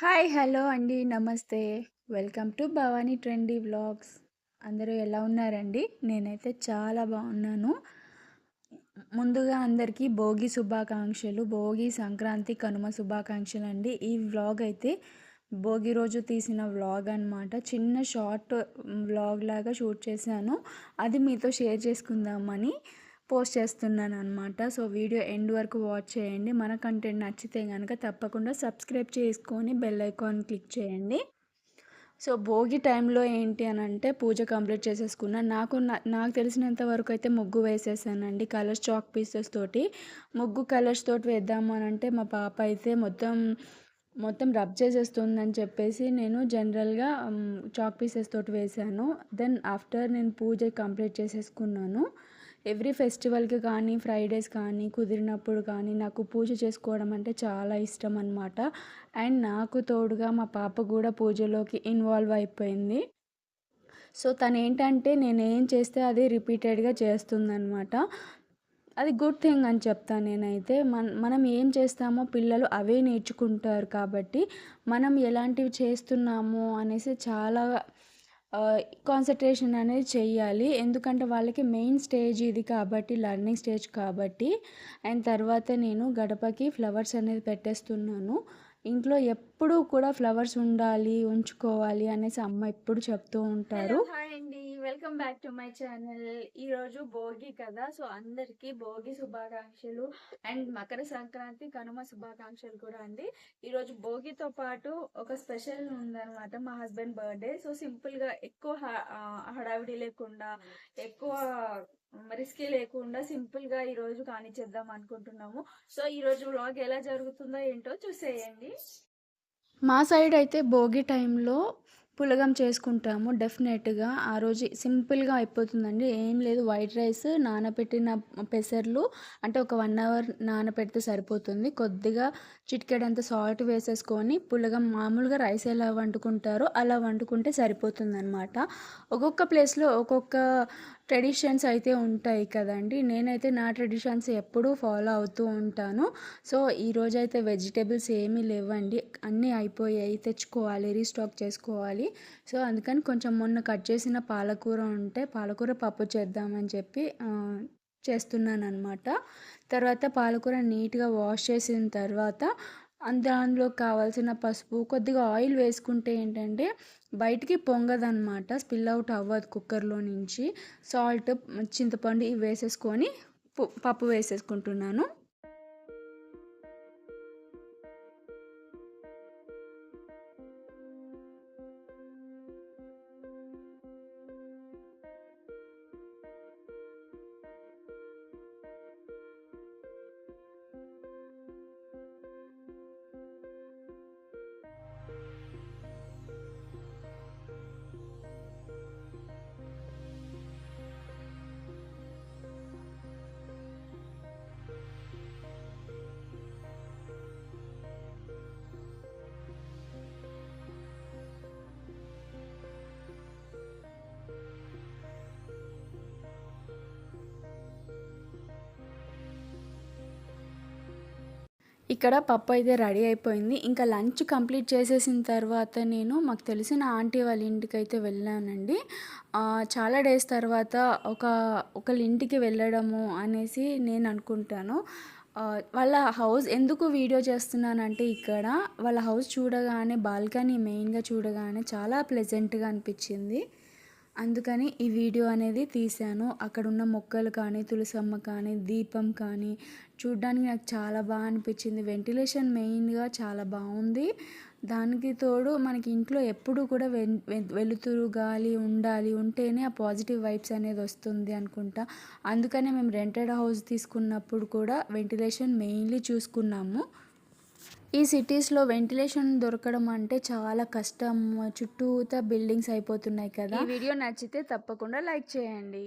Hi hello అండి నమస్తే. Welcome to Bhavani trendy vlogs. అందరూ ఎలా ఉన్నారండి? నేనైతే చాలా బాగున్నాను. ముందుగా అందరికీ భోగి శుభాకాంక్షలు భోగి సంక్రాంతి కనుమ శుభాకాంక్షలు అండి. ఈ వ్లాగ్ అయితే భోగి రోజు తీసిన వ్లాగ్ అనమాట చిన్న షార్ట్ వ్లాగ్ లాగా షూట్ చేశాను. అది మీతో షేర్ చేసుకుందామని పోస్ట్ చేస్తున్నాను అనమాట సో వీడియో ఎండ్ వరకు వాచ్ చేయండి. మన కంటెంట్ నచ్చితే కనుక తప్పకుండా సబ్స్క్రైబ్ చేసుకొని బెల్ ఐకాన్ క్లిక్ చేయండి. సో భోగి టైంలో ఏంటి అని అంటే పూజ కంప్లీట్ చేసేసుకున్నా. నాకు నాకు తెలిసినంత వరకు అయితే ముగ్గు వేసేసానండి కలర్స్ చాక్ పీసెస్ తోటి. ముగ్గు కలర్స్ తోటి వేద్దాము అని అంటే మా పాప అయితే మొత్తం మొత్తం రబ్ చేసేస్తుందని చెప్పేసి నేను జనరల్గా చాక్ పీసెస్ తోటి వేసాను. దెన్ ఆఫ్టర్ నేను పూజ కంప్లీట్ చేసేసుకున్నాను. ఎవ్రీ ఫెస్టివల్కి కానీ ఫ్రైడేస్ కానీ కుదిరినప్పుడు కానీ నాకు పూజ చేసుకోవడం అంటే చాలా ఇష్టం అనమాట అండ్ నాకు తోడుగా మా పాప కూడా పూజలోకి ఇన్వాల్వ్ అయిపోయింది. సో తను ఏంటంటే నేను ఏం చేస్తే అది రిపీటెడ్గా చేస్తుందనమాట అది గుడ్ థింగ్ అని చెప్తాను నేనైతే. మన మనం ఏం చేస్తామో పిల్లలు అవే నేర్చుకుంటారు కాబట్టి మనం ఎలాంటివి చేస్తున్నామో అనేసి చాలా కాన్సన్ట్రేషన్ అనేది చేయాలి. ఎందుకంటే వాళ్ళకి మెయిన్ స్టేజ్ ఇది కాబట్టి లర్నింగ్ స్టేజ్ కాబట్టి. అండ్ తర్వాత నేను గడపకి ఫ్లవర్స్ అనేది పెట్టేస్తున్నాను. ఇంట్లో ఎప్పుడూ కూడా ఫ్లవర్స్ ఉండాలి ఉంచుకోవాలి అనేసి అమ్మ ఎప్పుడు చెప్తూ ఉంటారు. హాయ్ అండి. Welcome back to my channel. ఈరోజు భోగి కదా సో అందరికీ భోగి శుభాకాంక్షలు అండ్ మకర సంక్రాంతి కనుమ శుభాకాంక్షలు కూడా అండి. ఈరోజు భోగితో పాటు ఒక స్పెషల్ ఉందనమాట మా హస్బెండ్ బర్త్డే. సో సింపుల్గా ఎక్కువ హడావిడి లేకుండా ఎక్కువ రిస్కీ లేకుండా సింపుల్గా ఈరోజు కానిచ్చేద్దాం అనుకుంటున్నాము. సో ఈరోజు వ్లాగ్ ఎలా జరుగుతుందో ఏంటో చూసేయండి. మా సైడ్ అయితే భోగి టైంలో పులగం చేసుకుంటాము డెఫినెట్గా. ఆ రోజు సింపుల్గా అయిపోతుందండి. ఏం లేదు వైట్ రైస్ నానబెట్టిన పెసర్లు అంటే ఒక వన్ అవర్ నానబెడితే సరిపోతుంది. కొద్దిగా చిటికెడంత సాల్ట్ వేసేసుకొని పులగం మామూలుగా రైస్ ఎలా వండుకుంటారో అలా వండుకుంటే సరిపోతుంది అనమాట ఒక్కొక్క ప్లేస్లో ఒక్కొక్క ట్రెడిషన్స్ అయితే ఉంటాయి కదండి. నేనైతే నా ట్రెడిషన్స్ ఎప్పుడూ ఫాలో అవుతూ ఉంటాను. సో ఈరోజు అయితే వెజిటేబుల్స్ ఏమీ లేవండి. అన్నీ అయిపోయాయి. తెచ్చుకోవాలి రీస్టాక్ చేసుకోవాలి. సో అందుకని కొంచెం మొన్న కట్ చేసిన పాలకూర ఉంటే పాలకూర పప్పు చేద్దామని చెప్పి చేస్తున్నాను అనమాట తర్వాత పాలకూర నీట్గా వాష్ చేసిన తర్వాత దానిలో కావాల్సిన పసుపు కొద్దిగా ఆయిల్ వేసుకుంటే ఏంటంటే బయటికి పొంగదనమాట స్పిల్ అవుట్ అవ్వదు కుక్కర్లో నుంచి. సాల్ట్ చింతపండు ఇవి వేసేసుకొని పప్పు వేసేసుకుంటున్నాను. ఇక్కడ పప్పు అయితే రెడీ అయిపోయింది. ఇంకా లంచ్ కంప్లీట్ చేసేసిన తర్వాత నేను మాకు తెలిసిన ఆంటీ వాళ్ళ ఇంటికి అయితే వెళ్ళానండి చాలా డేస్ తర్వాత ఒక ఒకళ్ళ ఇంటికి వెళ్ళడము అనేసి నేను అనుకుంటాను. వాళ్ళ హౌస్ ఎందుకు వీడియో చేస్తున్నానంటే ఇక్కడ వాళ్ళ హౌస్ చూడగానే బాల్కనీ మెయిన్గా చూడగానే చాలా ప్లెజెంట్గా అనిపించింది. అందుకని ఈ వీడియో అనేది తీశాను. అక్కడ ఉన్న మొక్కలు కానీ తులసమ్మ కానీ దీపం కానీ చూడ్డానికి నాకు చాలా బాగా అనిపించింది. వెంటిలేషన్ మెయిన్గా చాలా బాగుంది. దానికి తోడు మనకి ఇంట్లో ఎప్పుడు కూడా వెలుతురు గాలి ఉండాలి ఉంటేనే ఆ పాజిటివ్ వైబ్స్ అనేది వస్తుంది అనుకుంటా. అందుకనే మేము రెంటెడ్ హౌస్ తీసుకున్నప్పుడు కూడా వెంటిలేషన్ మెయిన్లీ చూసుకున్నాము. ఈ సిటీస్లో వెంటిలేషన్ దొరకడం అంటే చాలా కష్టం. చుట్టూతా బిల్డింగ్స్ అయిపోతున్నాయి కదా. ఈ వీడియో నచ్చితే తప్పకుండా లైక్ చేయండి.